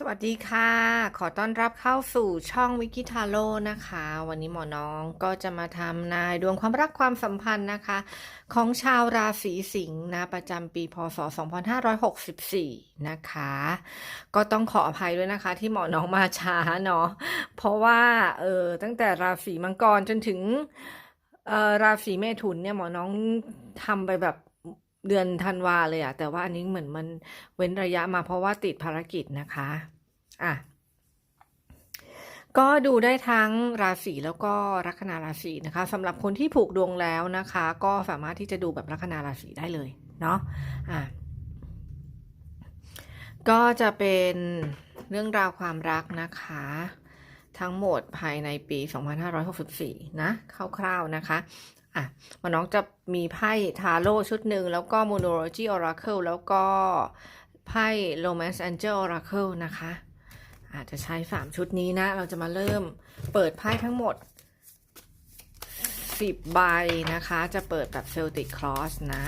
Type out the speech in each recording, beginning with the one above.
สวัสดีค่ะ ขอต้อนรับเข้าสู่ช่องวิกิทาโร่นะคะ วันนี้หมอน้องก็จะมาทำนายดวงความรักความสัมพันธ์นะคะ ของชาวราศีสิงห์นะ ประจำปีพศ 2564 นะคะ ก็ต้องขออภัยด้วยนะคะ ที่หมอน้องมาช้าเนาะเพราะว่าเออตั้งแต่ราศีมังกรจนถึงเออราศีเมถุนเนี่ยหมอน้องทำไปแบบ เดือนธันวาเลยอะแต่ว่าอันนี้เหมือนมันเว้นระยะมาเพราะว่าติดภารกิจนะคะอะก็ดูได้ทั้งราศีแล้วก็ลัคนาราศีนะคะสำหรับคนที่ผูกดวงแล้วนะคะ ก็สามารถที่จะดูแบบลัคนาราศีได้เลยเนาะอะก็จะเป็นเรื่องราวความรักนะคะ ทั้งหมดภายในปี 2564 นะคร่าวๆนะคะ อะมาน้องจะมีไพ่ทาโร่ชุดหนึ่ง แล้วก็ Monology Oracle แล้วก็ไพ่ Romance Angel Oracle นะคะ อาจจะใช้ 3 ชุดนี้นะ เราจะมาเริ่มเปิดไพ่ทั้งหมด 10 ใบนะคะ จะเปิดแบบ Celtic Cross นะ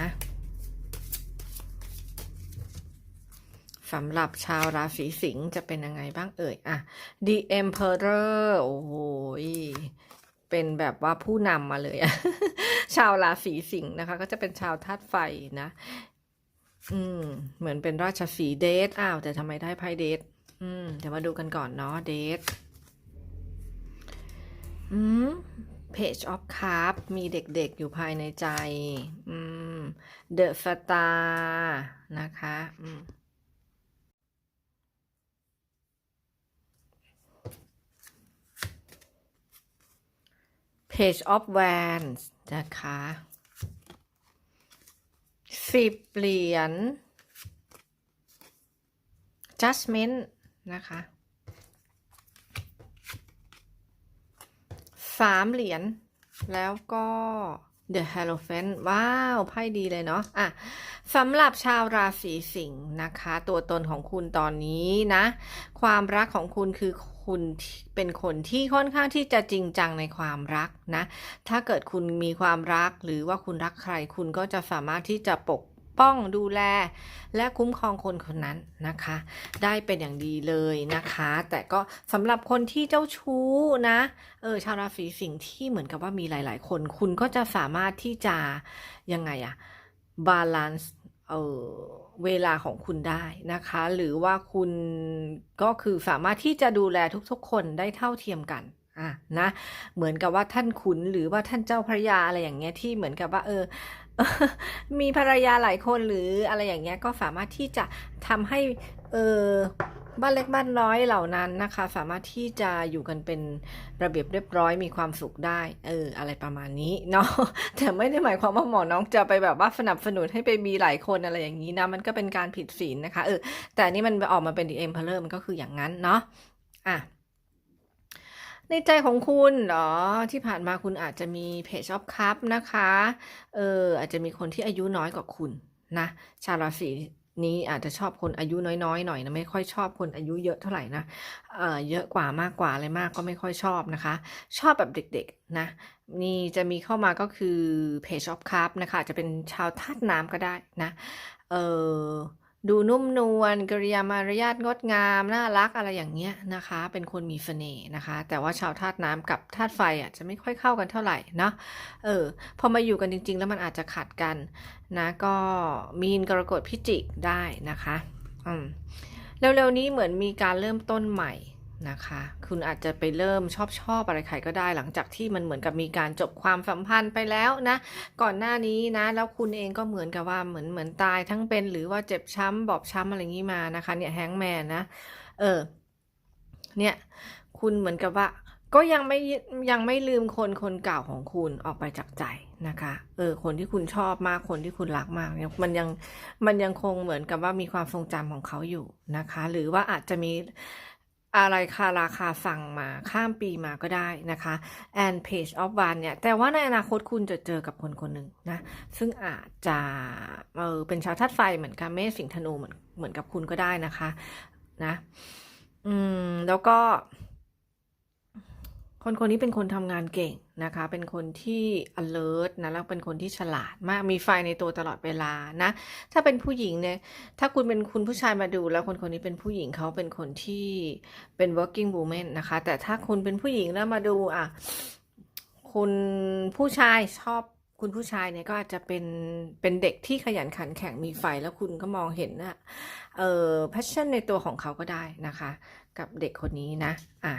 สำหรับชาวราศีสิงห์จะเป็นยังไงบ้างเอ่ย อะ The Emperor โอ้โหย เป็นแบบว่าผู้นำมาเลยอะชาวราศีสิงห์นะคะ ก็จะเป็นชาวธาตุไฟนะ อืม เหมือนเป็นราชสีเดทอ้าว แต่ทำไมได้ไพ่เดทอืม เดี๋ยวมาดูกันก่อนเนาะเดทอืม Page of Cup มีเด็กๆอยู่ภายในใจ อืม The Star นะคะ อืม Page of Wands นะคะสิบเหรียญ Judgment นะคะสามเหรียญ แล้วก็ The Hierophant ว้าว ไพ่ดีเลยเนาะอะ สำหรับชาวราศีสิงห์นะคะ ตัวตนของคุณตอนนี้นะ ความรักของคุณคือคุณเป็นคนที่ค่อนข้างที่จะจริงจังในความรักนะ ถ้าเกิดคุณมีความรักหรือว่าคุณรักใคร คุณก็จะสามารถที่จะปกป้องดูแล และคุ้มครองคนคนนั้นนะคะ ได้เป็นอย่างดีเลยนะคะ แต่ก็สำหรับคนที่เจ้าชู้นะเออชาวราศีสิงห์ที่เหมือนกับว่ามีหลาย ๆ คน คุณก็จะสามารถที่จะยังไงอะบาลานซ์ เเวลาของคุณได้นะคะ หรือว่าคุณก็คือสามารถที่จะดูแลทุกๆ คนได้เท่าเทียมกันอะนะเหมือนกับว่าท่านขุนหรือว่าท่านเจ้าพระยาอะไรอย่างเงี้ยที่เหมือนกับว่า เออ มีภรรยาหลายคนหรืออะไรอย่างเงี้ยก็สามารถที่จะทำให้ เออ บ้านเล็กบ้านน้อยเหล่านั้นนะคะ สามารถที่จะอยู่กันเป็นระเบียบเรียบร้อยมีความสุขได้เอออะไรประมาณนี้เนาะแต่ไม่ได้หมายความว่าหมอน้องจะไปแบบว่าสนับสนุนให้ไปมีหลายคนอะไรอย่างนี้นะมันก็เป็นการผิดศีลนะคะเออแต่นี่มันออกมาเป็น The Emperor มันก็คืออย่างนั้นเนาะอะในใจของคุณเหรอที่ผ่านมาคุณอาจจะมีเพจชอบคัพนะคะเอออาจจะมีคนที่อายุน้อยกว่าคุณนะ ชาวราศี นี้อาจจะชอบคนอายุน้อยๆหน่อยนะไม่ค่อยชอบคนอายุเยอะเท่าไหร่นะเอ่อเยอะกว่ามากกว่าอะไรมากก็ไม่ค่อยชอบนะคะ ชอบแบบเด็กๆนะนี่จะมีเข้ามาก็คือเพจชอปคัพนะคะจะเป็นชาวธาตุน้ำก็ได้นะเออ ดูนุ่มนวลกริยามารยาทงดงาม น่ารักอะไรอย่างเงี้ยนะคะ เป็นคนมีเสน่ห์นะคะ แต่ว่าชาวธาตุน้ำกับธาตุไฟอะจะไม่ค่อยเข้ากันเท่าไหร่เนาะเออพอมาอยู่กันจริง ๆ แล้วมันอาจจะขัดกันนะก็มีนกรกฎพิจิกได้นะคะอืมเร็วๆนี้เหมือนมีการเริ่มต้นใหม่ นะคะ คุณอาจจะไปเริ่มชอบชอบอะไรใครก็ได้หลังจากที่มันเหมือนกับมีการจบความสัมพันธ์ไปแล้วนะ ก่อนหน้านี้นะ แล้วคุณเองก็เหมือนกับว่าเหมือนเหมือนตายทั้งเป็นหรือว่าเจ็บช้ำบอบช้ำอะไรอย่างนี้มานะคะ เนี่ยแฮงแมนนะ เออ เนี่ย คุณเหมือนกับว่าก็ยังไม่ยังไม่ลืมคนคนเก่าของคุณออกไปจากใจนะคะ เออ คนที่คุณชอบมากคนที่คุณรักมากเนี่ยมันยังมันยังคงเหมือนกับว่ามีความทรงจำของเขาอยู่นะคะ หรือว่าอาจจะมี อะไรคาราคาฟังมาข้ามปีมาก็ได้นะคะ and page of one เนี่ย แต่ว่าในอนาคตคุณจะเจอกับคนคนหนึ่งนะ ซึ่งอาจจะเออเป็นชาวธาตุไฟเหมือนกันเมษสิงห์ธนูเหมือนเหมือนกับคุณก็ได้นะคะ นะ อืม แล้วก็ คนคนนี้เป็นคนทำงานเก่งนะคะ เป็นคนที่ alert นะ แล้วเป็นคนที่ฉลาดมาก มีไฟในตัวตลอดเวลานะ ถ้าเป็นผู้หญิงเนี่ย ถ้าคุณเป็นคุณผู้ชายมาดู แล้วคนคนนี้เป็นผู้หญิงเขาเป็นคนที่เป็น working woman นะคะ แต่ถ้าคุณเป็นผู้หญิงแล้วมาดูอะ คุณผู้ชายชอบคุณผู้ชายเนี่ยก็อาจจะเป็นเป็นเด็กที่ขยันขันแข็งมีไฟแล้วคุณก็มองเห็นนะเออ passion ในตัวของเขาก็ได้นะคะ กับเด็กคนนี้นะ อะ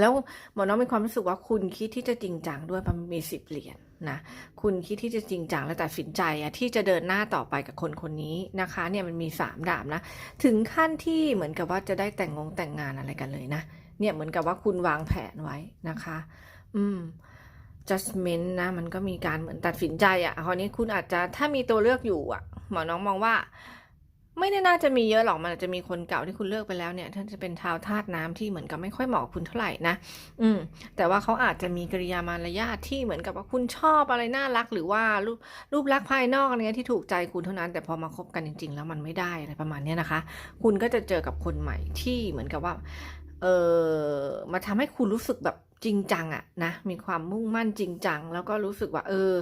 แล้วหมอน้องมีความรู้สึกว่าคุณคิดที่จะจริงจังด้วยมันมีสิบเหรียญนะคุณคิดที่จะจริงจังและตัดสินใจอะที่จะเดินหน้าต่อไปกับคนคนนี้นะคะเนี่ยมันมีสามดาบนะถึงขั้นที่เหมือนกับว่าจะได้แต่งงงแต่งงานอะไรกันเลยนะเนี่ยเหมือนกับว่าคุณวางแผนไว้นะคะ อืม judgment นะมันก็มีการเหมือนตัดสินใจอะ่ะคราวนี้คุณอาจจะถ้ามีตัวเลือกอยู่อะ่ะ หมอน้องมองว่า ไม่ได้น่าจะมีเยอะหรอกมันอาจจะมีคนเก่าที่คุณเลือกไปแล้วเนี่ยท่านจะเป็นชาวธาตุน้ำที่เหมือนกับไม่ค่อยเหมาะคุณเท่าไหร่นะอืม แต่ว่าเขาอาจจะมีกริยามารยาทที่เหมือนกับว่าคุณชอบอะไรน่ารัก หรือว่ารูปรูปลักษณ์ภายนอกอะไรเงี้ยที่ถูกใจคุณเท่านั้น แต่พอมาคบกันจริง ๆ แล้วมันไม่ได้อะไรประมาณนี้นะคะ คุณก็จะเจอกับคนใหม่ที่เหมือนกับว่าเออมาทำให้คุณรู้สึกแบบจริงจังอะนะมีความมุ่งมั่นจริงจัง แล้วก็รู้สึกว่า เออ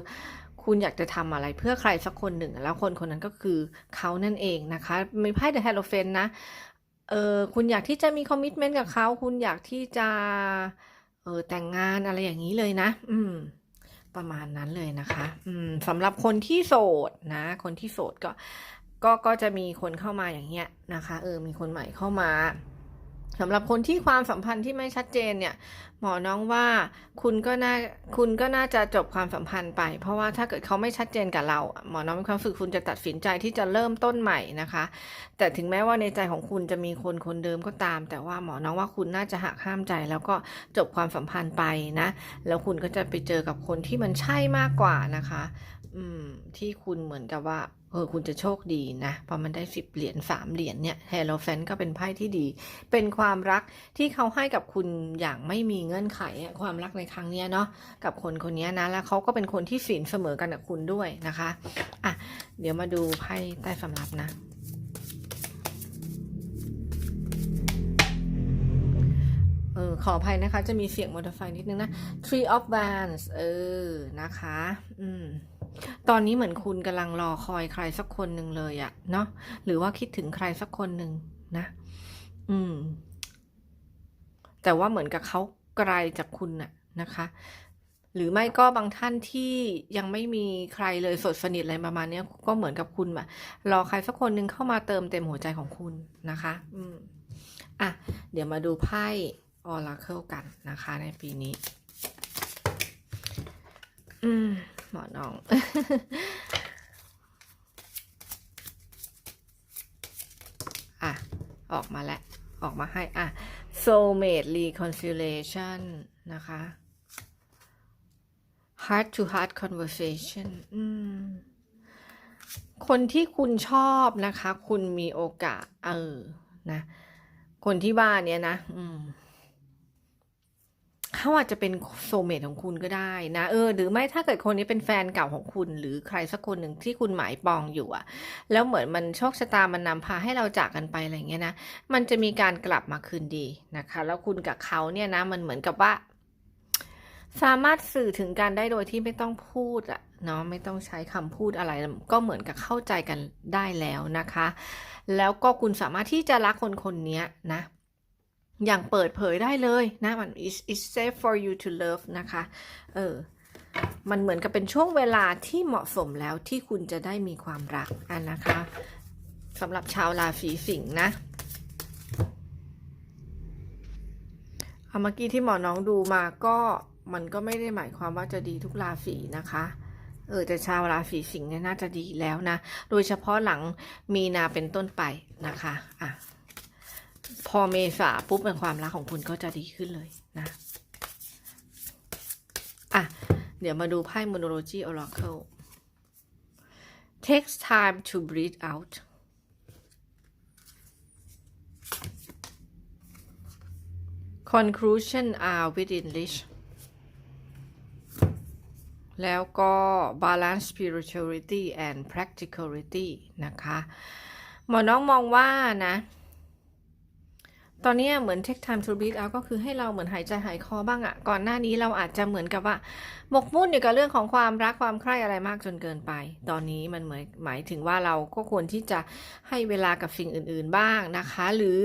คุณอยากจะทำอะไรเพื่อใครสักคนหนึ่ง แล้วคนคนนั้นก็คือเขานั่นเองนะคะมีไพ่เดอะแฮโลเฟนนะเออคุณอยากที่จะมีคอมมิชเมนต์กับเขาคุณอยากที่จะเออแต่งงานอะไรอย่างนี้เลยนะ อืม ประมาณนั้นเลยนะคะ อืมสำหรับคนที่โสดนะ คนที่โสดก็ ก็ก็จะมีคนเข้ามาอย่างเงี้ยนะคะ เออ มีคนใหม่เข้ามา สำหรับคนที่ความสัมพันธ์ที่ไม่ชัดเจนเนี่ย หมอน้องว่าคุณก็น่าคุณก็น่าจะจบความสัมพันธ์ไป เพราะว่าถ้าเกิดเขาไม่ชัดเจนกับเรา หมอน้องมีความรู้สึกคุณจะตัดสินใจที่จะเริ่มต้นใหม่นะคะ แต่ถึงแม้ว่าในใจของคุณจะมีคนคนเดิมก็ตาม แต่ว่าหมอน้องว่าคุณน่าจะหักห้ามใจ แล้วก็จบความสัมพันธ์ไปนะ แล้วคุณก็จะไปเจอกับคนที่มันใช่มากกว่านะคะ อืมที่คุณเหมือนกับว่า เออคุณจะโชคดีนะพอมันได้สิบเหรียญสามเหรียญเนี่ยเฮโลแฟนก็เป็นไพ่ที่ดี เป็นความรักที่เขาให้กับคุณอย่างไม่มีเงื่อนไขอะความรักในครั้งเนี้ยเนาะกับคนคนนี้นะ แล้วเขาก็เป็นคนที่สินเสมอกันกับคุณด้วยนะคะอะเดี๋ยวมาดูไพ่ใต้สำรับนะ ออขออภัยนะคะ จะมีเสียงมอเตอร์ไซค์นิดนึงนะ Tree of Wands เออ นะคะ อืม ตอนนี้เหมือนคุณกำลังรอคอยใครสักคนหนึ่งเลยอะเนาะ หรือว่าคิดถึงใครสักคนหนึ่งนะ อืม แต่ว่าเหมือนกับเขาไกลจากคุณน่ะนะคะ หรือไม่ก็บางท่านที่ยังไม่มีใครเลยสดสนิทอะไรประมาณนี้ก็เหมือนกับคุณแบบรอใครสักคนหนึ่งเข้ามาเติมเต็มหัวใจของคุณนะคะ อืม อะ เดี๋ยวมาดูไพ่ ออราเคิลกันนะคะในปีนี้ อืม หมอน้อง อะ ออกมาแล้ว ออกมาให้ อะ soulmate reconciliation นะคะ heart to heart conversation อืมคนที่คุณชอบนะคะ คุณมีโอกาส เออ นะ คนที่บ้านเนี้ยนะ อืม เขาอาจจะเป็นโซเมทของคุณก็ได้นะเออหรือไม่ถ้าเกิดคนนี้เป็นแฟนเก่าของคุณ หรือใครสักคนหนึ่งที่คุณหมายปองอยู่อะแล้วเหมือนมันโชคชะตามันนำพาให้เราจากกันไปอะไรเงี้ยนะมันจะมีการกลับมาคืนดีนะคะ แล้วคุณกับเขาเนี่ยนะมันเหมือนกับว่า สามารถสื่อถึงกันได้โดยที่ไม่ต้องพูดอะเนาะไม่ต้องใช้คำพูดอะไรก็เหมือนกับเข้าใจกันได้แล้วนะคะ แล้วก็คุณสามารถที่จะรักคนคนนี้นะ อย่างเปิดเผยได้เลยนะมัน is is safe for you to love นะคะเออมันเหมือนกับเป็นช่วงเวลาที่เหมาะสมแล้วที่คุณจะได้มีความรักอันนะคะสำหรับชาวราศีสิงห์นะเอาเมื่อกี้ที่หมอน้องดูมาก็มันก็ไม่ได้หมายความว่าจะดีทุกราศีนะคะ เออแต่ชาวราศีสิงห์เนี่ยน่าจะดีแล้วนะ โดยเฉพาะหลังมีนาเป็นต้นไปนะคะ อะ พอเมษาปุ๊บเป็นความรักของคุณก็จะดีขึ้นเลยนะ อะ เดี๋ยวมาดูไพ่ Monology Oracle takes time to breathe out conclusion are within reach แล้วก็ balance spirituality and practicality นะคะ หมอน้องมองว่านะ ตอนนี้เหมือน take time to breathe out ก็คือให้เราเหมือนหายใจหายคอบ้างอะก่อนหน้านี้เราอาจจะเหมือนกับว่าหมกมุ่นอยู่กับเรื่องของความรักความใคร่อะไรมากจนเกินไป ตอนนี้มันเหมือนหมายถึงว่าเราก็ควรที่จะให้เวลากับสิ่งอื่น ๆบ้างนะคะ หรือ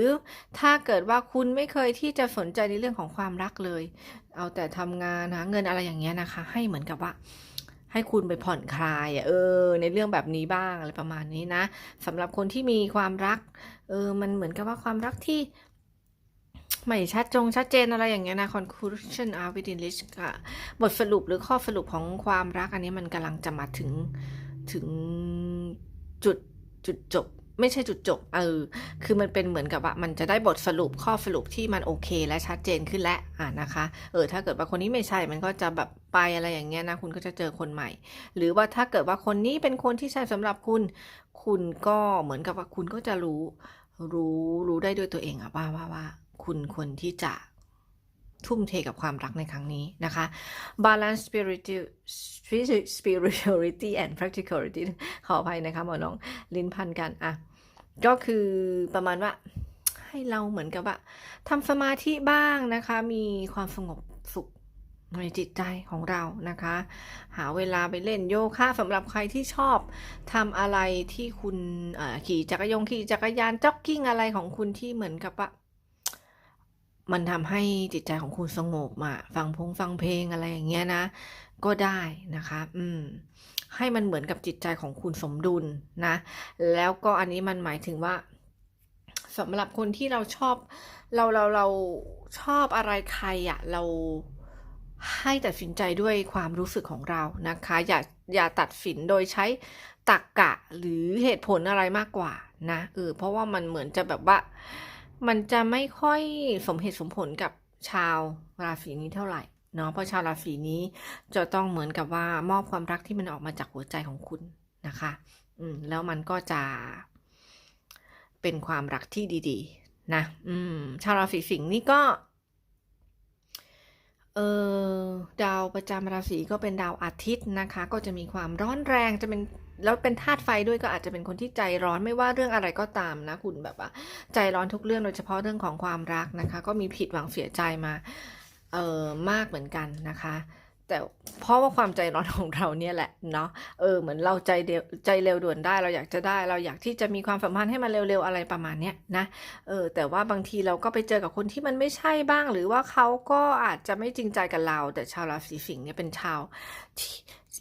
ถ้าเกิดว่าคุณไม่เคยที่จะสนใจในเรื่องของความรักเลย เอาแต่ทำงานหาเงินอะไรอย่างเงี้ยนะคะ ให้เหมือนกับว่าให้คุณไปผ่อนคลายเออ ในเรื่องแบบนี้บ้างอะไรประมาณนี้นะสำหรับคนที่มีความรัก เออ มันเหมือนกับว่าความรักที่ ไม่ชัดจงชัดเจนอะไรอย่างเงี้ยนะ conclusion are within reach อะบทสรุปหรือข้อสรุปของความรักอันนี้มันกำลังจะมาถึงถึงจุดจุดจบ ไม่ใช่จุดจบเออคือมันเป็นเหมือนกับว่ามันจะได้บทสรุปข้อสรุปที่มันโอเค และชัดเจนขึ้นแล้วอ่านะคะ เออถ้าเกิดว่าคนนี้ไม่ใช่มันก็จะแบบไปอะไรอย่างเงี้ยนะคุณก็จะเจอคนใหม่ หรือว่าถ้าเกิดว่าคนนี้เป็นคนที่ใช่สำหรับคุณ คุณก็เหมือนกับว่าคุณก็จะรู้รู้รู้ได้ด้วยตัวเองอะว่าว่าว่า คุณควรที่จะทุ่มเทกับความรักในครั้งนี้นะคะ balance spiritual spirituality and practicality ขออภัยนะคะหมอน้องลิ้นพันกันอะก็คือประมาณว่าให้เราเหมือนกับว่าทำสมาธิบ้างนะคะ มีความสงบสุขในจิตใจของเรานะคะ หาเวลาไปเล่นโยคะสำหรับใครที่ชอบทำอะไรที่คุณขี่จักรยงขี่จักรยานจ็อกกิ้งอะไรของคุณที่เหมือนกับว่า มันทำให้จิตใจของคุณสงบอะฟังพงฟังเพลงอะไรอย่างเงี้ยนะ ก็ได้นะคะ อืม ให้มันเหมือนกับจิตใจของคุณสมดุลนะ แล้วก็อันนี้มันหมายถึงว่าสำหรับคนที่เราชอบเราเราเราชอบอะไรใครอะเราให้ตัดสินใจด้วยความรู้สึกของเรานะคะ อย่าอย่าตัดสินโดยใช้ตรรกกะหรือเหตุผลอะไรมากกว่านะเออเพราะว่ามันเหมือนจะแบบว่า มันจะไม่ค่อยสมเหตุสมผลกับชาวราศีนี้เท่าไหร่เนาะเพราะชาวราศีนี้จะต้องเหมือนกับว่ามอบความรักที่มันออกมาจากหัวใจของคุณนะคะ อืมแล้วมันก็จะเป็นความรักที่ดีๆ นะ อืม ชาวราศีสิงห์นี่ก็ เออดาวประจำราศีก็เป็นดาวอาทิตย์นะคะ ก็จะมีความร้อนแรงจะเป็น แล้วเป็นธาตุไฟด้วยก็อาจจะเป็นคนที่ใจร้อนไม่ว่าเรื่องอะไรก็ตามนะคุณแบบว่า ใจร้อนทุกเรื่องโดยเฉพาะเรื่องของความรักนะคะ ก็มีผิดหวังเสียใจมาเออมากเหมือนกันนะคะ แต่เพราะว่าความใจร้อนของเราเนี่ยแหละเนาะเออเหมือนเราใจเดียวใจเร็วด่วนได้เราอยากจะได้ เราอยากที่จะมีความสัมพันธ์ให้มันเร็วๆอะไรประมาณเนี้ยนะเออแต่ว่าบางทีเราก็ไปเจอกับคนที่มันไม่ใช่บ้าง หรือว่าเขาก็อาจจะไม่จริงใจกับเรา แต่ชาวราศีสิงห์เนี่ยเป็นชาว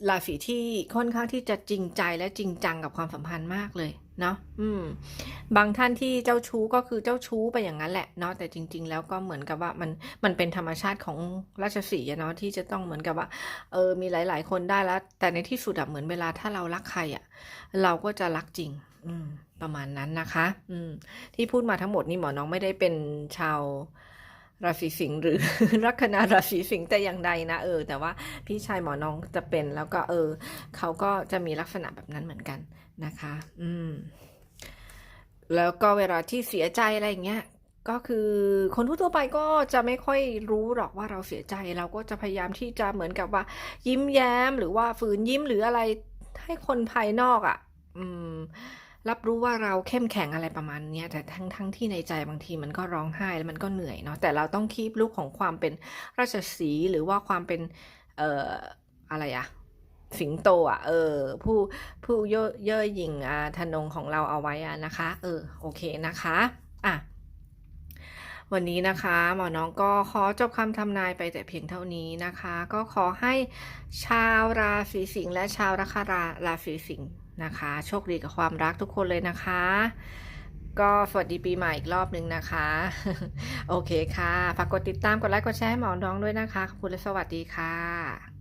ราศีที่ค่อนข้างที่จะจริงใจและจริงจังกับความสัมพันธ์มากเลย เนาะอืม บางท่านที่เจ้าชู้ก็คือเจ้าชู้ไปอย่างนั้นแหละเนาะ แต่จริง ๆ แล้วก็เหมือนกับว่ามัน มันเป็นธรรมชาติของราชสีเนาะที่จะต้องเหมือนกับว่า เออ มีหลาย ๆ คนได้แล้ว แต่ในที่สุดอะเหมือนเวลาถ้าเรารักใครอะเราก็จะรักจริง อืม ประมาณนั้นนะคะ อืม ที่พูดมาทั้งหมดนี่หมอน้องไม่ได้เป็นชาวราศีสิงห์หรือลัคนาราศีสิงห์แต่อย่างใดนะเออ แต่ว่าพี่ชายหมอน้องจะเป็นแล้วก็เออ เขาก็จะมีลักษณะแบบนั้นเหมือนกัน นะคะ อืม แล้วก็เวลาที่เสียใจอะไรอย่างเงี้ย ก็คือคนทั่วไปก็จะไม่ค่อยรู้หรอกว่าเราเสียใจ เราก็จะพยายามที่จะเหมือนกับว่า ยิ้มแย้มหรือว่าฝืนยิ้มหรืออะไรให้คนภายนอกอะ่ะ อืม รับรู้ว่าเราเข้มแข็งอะไรประมาณนี้แต่ทั้งทั้งที่ในใจบางทีมันก็ร้องไห้แล้วมันก็เหนื่อยเนาะ แต่เราต้องคีบลุกของความเป็นราชสีห์หรือว่าความเป็น เอ่อ อะไรอะ สิงโตอะเออผู้ผู้เย่อเย่อหยิ่งอ่าธนงของเราเอาไว้อะนะคะ เออโอเคนะคะอะวันนี้นะคะหมอน้องก็ขอจบคำทำนายไปแต่เพียงเท่านี้นะคะ ก็ขอให้ชาวราศีสิงห์และชาวราคาราราศีสิงห์นะคะ โชคดีกับความรักทุกคนเลยนะคะ ก็สวัสดีปีใหม่อีกรอบหนึ่งนะคะ โอเคค่ะฝากกดติดตามกดไลค์กดแชร์ให้หมอน้องด้วยนะคะขอบคุณและสวัสดีค่ะ